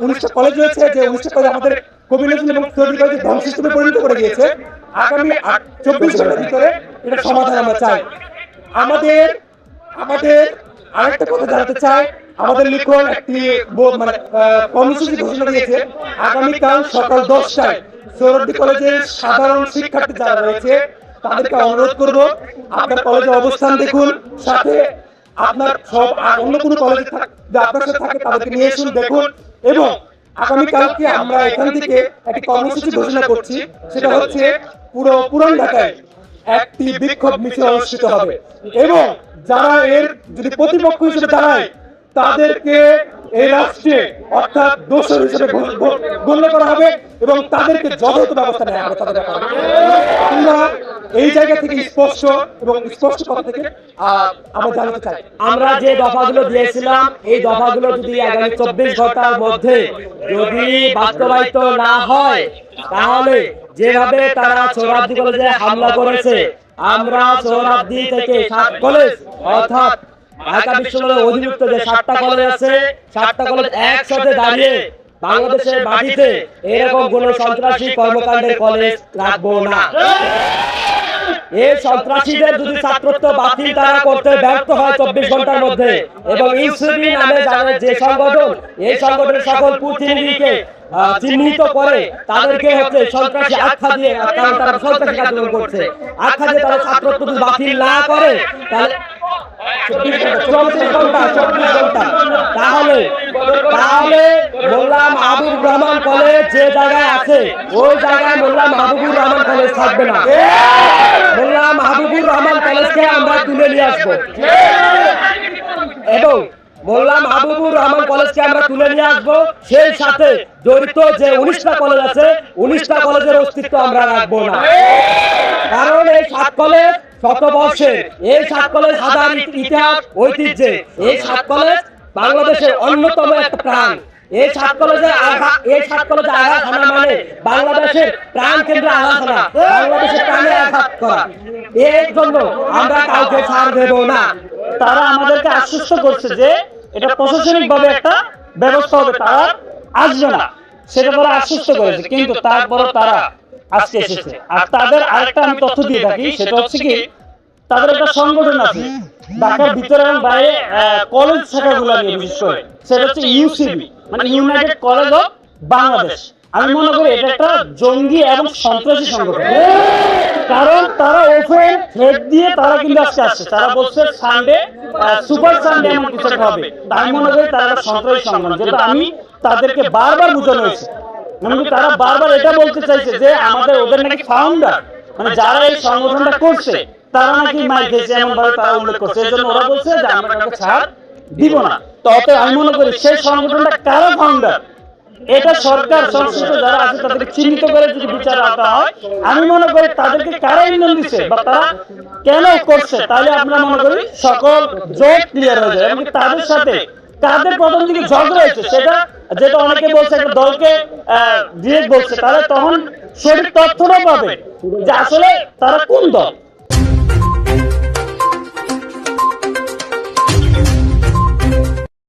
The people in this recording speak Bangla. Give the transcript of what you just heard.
উনিশটা কলেজ রয়েছে যে উনিশটা কলেজ আমাদের কবি নজরুল এবং তৈরি কলেজে ধ্বংস হিসেবে পরিণত করে দিয়েছে। আগামী চব্বিশ ঘণ্টার ভিতরে এটা সমাধান আমরা চাই। আমাদের আমাদের আরেকটা কথা জানাতে চাই। আমাদের লিখন একটি মানে কর্মসূচি ঘোষণা দিয়েছে। আগামীকাল সকাল দশটায় সৌরভী কলেজের সাধারণ শিক্ষার্থী যারা রয়েছে, তাদেরকে অনুরোধ করব, আপনার কলেজে অবস্থান দেখুন, সাথে আপনার সব অন্য কোনো কলেজে থাক- আপনার সাথে থাকে তাদেরকে নিয়ে এসুন দেখুন। এবং আগামীকালকে আমরা এখান থেকে একটি কর্মসূচি ঘোষণা করছি সেটা হচ্ছে পুরো পুরান ঢাকায় একটি বিক্ষোভ মিছিল অনুষ্ঠিত হবে। এবং যারা এর যদি প্রতিপক্ষ হিসেবে দাঁড়ায় তাদেরকে এই রাষ্ট্রে অর্থাৎ দোষর হিসেবে গণ- গণ- গণ্য করা হবে এবং তাদেরকে যথাযথ ব্যবস্থা নেওয়া হবে তাদের আমরা এই জায়গা থেকে স্পষ্ট এবং স্পষ্ট কথা থেকে আমরা জানাতে চাই। আমরা যে দফাগুলো দিয়েছিলাম, এই দফাগুলো যদি আগামী চব্বিশ ঘণ্টার মধ্যে যদি বাস্তবায়িত না হয়, তাহলে যেভাবে তারা সোহরাব্দি কলেজে হামলা করেছে, আমরা সোহরাব্দি থেকে সাত কলেজ, অর্থাৎ ঢাকা বিশ্ববিদ্যালয়ের অধিভুক্ত যে সাতটা কলেজ আছে, সাতটা কলেজ একসাথে দাঁড়িয়ে বাংলাদেশের মাটিতে এরকম কোন সন্ত্রাসী কর্মকাণ্ডের কলেজ রাখব না। এই সন্ত্রাসীদের যদি ছাত্রত্ব বাতিল তারা করতে ব্যর্থ হয় চব্বিশ ঘণ্টার মধ্যে। এবং ইউসিবি নামে যে সংগঠন এই সংগঠনের সকল প্রতিনিধিকে চিহ্নিত করে তাদেরকে হচ্ছে সন্ত্রাসী আখ্যা দিয়ে কারণ তারা সন্ত্রাসী কার্যক্রম করছে। আখ্যা দিয়ে তারা ছাত্রত্ব যদি বাতিল না করে তাহলে চব্বিশ ঘণ্টা চব্বিশ ঘণ্টা তাহলে তাহলে রহমান কলেজ যে জায়গায় আছে, ওই জায়গায় মোল্লা মাহবুবুর রহমান কলেজ থাকবে না। মোল্লা মাহবুবুর রহমান কলেজকে আমরা তুলে নিয়ে আসব। এবং মোল্লা মাহবুবুর রহমান কলেজকে আমরা তুলে নিয়ে আসব। সেই সাথে জড়িত যে উনিশটা কলেজ আছে, উনিশটা কলেজের অস্তিত্ব আমরা রাখব না। কারণ এই সাত কলেজ শত বর্ষের এই সাত কলেজ হাজার ইতিহাস, ঐতিহ্যে। এই সাত কলেজ বাংলাদেশের অন্যতম একটা প্রাণ। এই সাত কলেজে আঘাত এই সাত কলেজে আঘাত হানা মানে বাংলাদেশের প্রাণ কেন্দ্রে আঘাত হানা। বাংলাদেশের প্রাণে আঘাত করা। এর জন্য আমরা কাউকে ছাড় দেব না। তারা আমাদেরকে আশ্বস্ত করছে যে এটা প্রশাসনিক ভাবে একটা ব্যবস্থা হবে তারা আসবে না। সেটা তারা আশ্বস্ত করেছে। কিন্তু তারপর তারা আজকে এসেছে। আর তাদের আরেকটা আমি তথ্য দিয়ে থাকি সেটা হচ্ছে কি তাদের একটা সংগঠন আছে ঢাকার ভিতরে এবং বাইরে কলেজ শাখাগুলো নিয়ে বিশেষ করে সেটা হচ্ছে ইউসিবি মানে ইউনাইটেড কলেজ অফ বাংলাদেশ। আমি মনে করি এটা একটা জঙ্গি এবং সন্ত্রাসী সংগঠন। কারণ তারা ওপেন থ্রেড দিয়ে তারা কিন্তু আজকে আসছে। তারা বলছে সানডে সুপার সানডে এমন কিছু একটা হবে। আমি মনে করি তারা সন্ত্রাসী সংগঠন। যেটা আমি তাদেরকে বারবার বোঝানো হয়েছে। এমনকি তারা বারবার এটা বলতে চাইছে যে আমাদের ওদের নাকি ফাউন্ডার মানে যারা এই সংগঠনটা করছে তারা নাকি মাই খেয়েছে এমন ভাবে তারা উল্লেখ করছে এই জন্য ওরা বলছে যে আমরা কাউকে ছাড় দিব না। তো অতএব আমি মনে করি সেই সংগঠনটা কারা ফাউন্ডার এটা সরকার, সংশ্লিষ্ট যারা আছে তাদেরকে চিহ্নিত করে যদি বিচার রাখা হয়, আমি মনে করি তাদেরকে কারা ইন্ধন দিচ্ছে বা তারা কেন করছে, তাহলে আমরা মনে করি সকল জোট ক্লিয়ার হয়ে যায় এমনকি তাদের সাথে কাদের প্রথম দিকে ঝগড়া হয়েছে, সেটা যেটা অনেকে বলছে, একটা দলকে ডিরেক্ট বলছে তাহলে তখন সঠিক তথ্যটা পাবে যে আসলে তারা কোন দল?